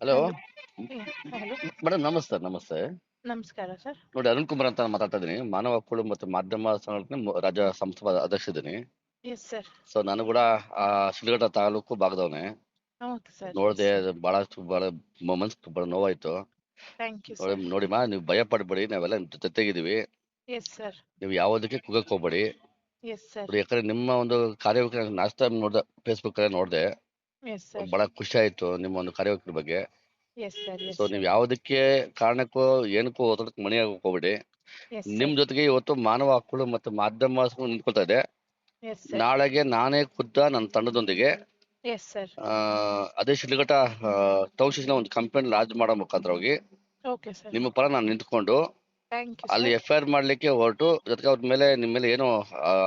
Hello? Madam ನಮಸ್ತೆ ನಮಸ್ತೆ. ನಮಸ್ಕಾರ ಸರ್. ನೋಡಿ ಅರುಣ್ ಕುಮಾರ್ ಅಂತ ನಾನು ಮಾತಾಡ್ತಾ ಇದ್ದೀನಿ ಮಾನವ ಹಕ್ಕುಗಳು ಮತ್ತು ಮಾಧ್ಯಮ ಸಂಘಟನೆ ಮು- ರಾಜ್ಯ ಸಂಸ್ಥೆ ಅಧ್ಯಕ್ಷ ಇದ್ದೀನಿ. ಎಸ್ ಸರ್ ಸೊ ನಾನು ಕೂಡ ಆ ಶಿಡ್ಲಘಟ್ಟ ತಾಲೂಕು ಭಾಗದವನೇ. ಹೌದು ಸರ್. ನೋಡಿದೆ ಬಹಳ ಬಹಳ ಮನ್ಸು ಬಹಳ ನೋವಾಯ್ತು. ಥ್ಯಾಂಕ್ ಯು ನೋಡಿ ಮಾ ನೋಡಿಮಾ ನೀವು ಭಯ ಪಡ್ಬೇಡಿ ನಾವೆಲ್ಲ ನಿಮ್ ಜೊತೆಗಿದ್ದೀವಿ ಎಸ್ ಸರ್ ನೀವು ಯಾವುದಕ್ಕೆ ಕುಗಕ್ ಹೋಗ್ಬೇಡಿ. ಎಸ್ ಸರ್ ನೋಡಿ ಯಾಕಂದ್ರೆ ನಿಮ್ಮ ಒಂದು ಕಾರ್ಯ ನಾಷ್ಟ ನೋಡ್ದೆ ಫೇಸ್ಬುಕ್ ಅಲ್ಲಿ ನೋಡಿದೆ. ಎಸ್ ಸರ್ ಬಹಳ ಖುಷಿ ಆಯ್ತು ನಿಮ್ಮ ಒಂದು ಕಾರ್ಯವೈಖರಿ ಬಗ್ಗೆ. ಎಸ್ ಸರ್ ಎಸ್ ಸೊ ನೀವು ಯಾವುದಕ್ಕೆ ಕಾರಣಕ್ಕೂ ಏನಕ್ಕೂ ಓದೋದಕ್ಕೆ ಮನೆ ಹೋಗ್ಬಿಡಿ ಎಸ್ ನಿಮ್ ಜೊತೆಗೆ ಇವತ್ತು ಮಾನವ ಹಕ್ಕುಗಳು ಮತ್ತು ಮಾಧ್ಯಮ ನಿಂತ್ಕೊಳ್ತಾ ಇದೆ. ಎಸ್ ಸರ್ ನಾಳೆಗೆ ನಾನೇ ಖುದ್ದ ನನ್ನ ತಂಡದೊಂದಿಗೆ. ಎಸ್ ಸರ್ ಆ, ಅದೇ ಶಿಡ್ಲಘಟ್ಟ ತೌಶಿಸಿನ ಒಂದು ಕಂಪ್ಲೇಂಟ್ ಲಾಡ್ಜ್ ಮಾಡೋ ಮುಖಾಂತರ ಹೋಗಿ. ಓಕೆ ಸರ್ ನಿಮ್ಮ ಪರ ನಾನು ನಿಂತ್ಕೊಂಡು ಥ್ಯಾಂಕ್ ಯು ಅಲ್ಲಿ ಎಫ್ ಐ ಆರ್ ಮಾಡ್ಲಿಕ್ಕೆ ಹೊರಟು ಜೊತೆಗೆ ಅವ್ರ ಮೇಲೆ ನಿಮ್ಮ ಮೇಲೆ ಏನೋ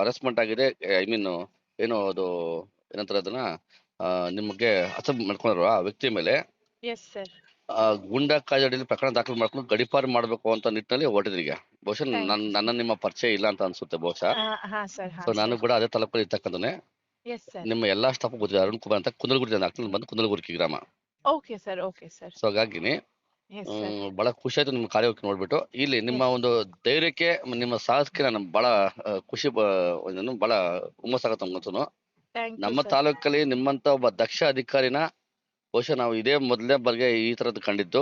ಅರೆಸ್ಟ್ಮೆಂಟ್ ಆಗಿದೆ ಐ ಮೀನ್ ಏನೋ ಅದು ಏನಂತಾರೆ ಅದನ್ನ ಆ, ನಿಮಗೆ ಅಸಬ್ ಮಾಡ್ಕೊಂಡ್ರು ಆ ವ್ಯಕ್ತಿ ಮೇಲೆ? ಎಸ್ ಸರ್ ಆ, ಗುಂಡಾ ಕಾಯ್ದೆಯಲ್ಲಿ ಪ್ರಕರಣ ದಾಖಲು ಮಾಡ್ಕೊಂಡು ಗಡಿಪಾರು ಮಾಡಬೇಕು ಅಂತ ನಿಟ್ಟಿನಲ್ಲಿ ಹೊಡೆದ್ರಿ ಈಗ. ಬಹುಶಃ ನನ್ನ ನನ್ನ ನಿಮ್ಮ ಪರಿಚಯ ಇಲ್ಲ ಅಂತ ಅನ್ಸುತ್ತೆ ಬಹುಶಃ. ಹಾ ಸರ್ ಹಾ ಸೊ ನಾನು ಕೂಡ ಅದೇ ತಾಲೂಕಲ್ಲಿ ಇರ್ತಕ್ಕಂಥನೆ ಎಸ್ ಸರ್ ನಿಮ್ಮ ಎಲ್ಲಾ ಸ್ಟಾಫ್ ಗೊತ್ತಿದೆ ಅರುಣ್ ಕುಮಾರ್ ಅಂತ ಕುಂದಲಗುಡಿ ಆಗ್ತದೆ ಬಂದು ಕುಂದಲಗುರ್ಕಿ ಗ್ರಾಮ. Okay sir okay sir so ಹಾಗಾಗಿ ಎಸ್ ಸರ್ ಹ್ಮ್, ಬಹಳ ಖುಷಿ ಆಯ್ತು ನಿಮ್ಮ ಕಾರ್ಯಕ್ಕೆ ನೋಡ್ಬಿಟ್ಟು. ಇಲ್ಲಿ ನಿಮ್ಮ ಒಂದು ಧೈರ್ಯಕ್ಕೆ ಮ- ನಿಮ್ಮ ಸಾಹಸಕ್ಕೆ ನಾನು ಬಹಳ ಆ, ಖುಷಿ ಬ- ಏನು ಬಹಳ ಹುಮ್ಮಸ್ಸಾಗತ್ತೆ ನಮ್ಗಂತೂ ನಮ್ಮ ತಾಲೂಕಲ್ಲಿ ನಿಮ್ಮಂತ ಒಬ್ಬ ದಕ್ಷ ಅಧಿಕಾರಿನ ಬಹುಶಃ ನಾವು ಇದೇ ಮೊದಲನೇ ಬಾರಿಗೆ ಈ ತರದ್ದು ಕಂಡಿದ್ದು.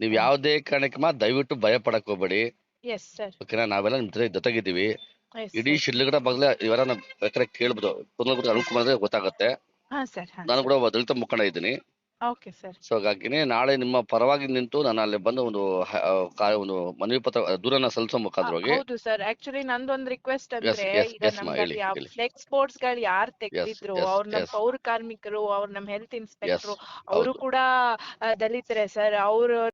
ನೀವ್ ಯಾವ್ದೇ ಕಾರಣಕ್ಕೆ ಮಾ ದಯವಿಟ್ಟು ಭಯ ಪಡಕ್ ಹೋಗ್ಬೇಡಿ ಓಕೆನಾ? ನಾವೆಲ್ಲ ನಿಮ್ ಜೊತೆ ಜೊತೆಗಿದ್ದೀವಿ. ಇಡೀ ಶಿಲ್ಗಡ ಬಗ್ಲೆ ಇವರ ಕೇಳ್ಬೋದು. ಕುಮಾರ್ ಅಂದ್ರೆ ಗೊತ್ತಾಗತ್ತೆ. ನಾನು ಕೂಡ ಒಬ್ಬ ದಲಿತ ಮುಖಂಡ ಇದ್ದೀನಿ. ಓಕೆ ಸರ್ ಸೊ ಹಾಗಾಗಿನೇ ನಾಳೆ ನಿಮ್ಮ ಪರವಾಗಿ ನಿಂತು ನಾನು ಅಲ್ಲಿ ಬಂದು ಒಂದು ಹ- ಕಾ- ಒಂದು ಮನವಿ ಪತ್ರ ದೂರನ ಸಲ್ಲಿಸೋ ಮುಖಾಂತರವಾಗಿ ಹೌದು ಸರ್ ಆಕ್ಚುಲಿ ನಂದೊಂದ್ ರಿಕ್ವೆಸ್ಟ್ ಅಂದ್ರೆ yes, ಈಗ yes, ಮಾ, ನಮ್ಗೆ ಹೇಳಿ, ಯಾವ ಹೇಳಿ. ಫ್ಲೆಕ್ಸ್ ಬೋರ್ಡ್ಸ್ಗಳು ಯಾರು ತೆಗ್ದಿದ್ರು yes, ಅವ್ರ ನಮ್ yes. ಪೌರ ಕಾರ್ಮಿಕರು ಅವ್ರ ನಮ್ ಹೆಲ್ತ್ ಇನ್ಸ್ಪೆಕ್ಟರ್ ಅವರು ಹೌದು. ಕೂಡ ಆ, ದಲಿತರೇ ಸರ್ ಅವರು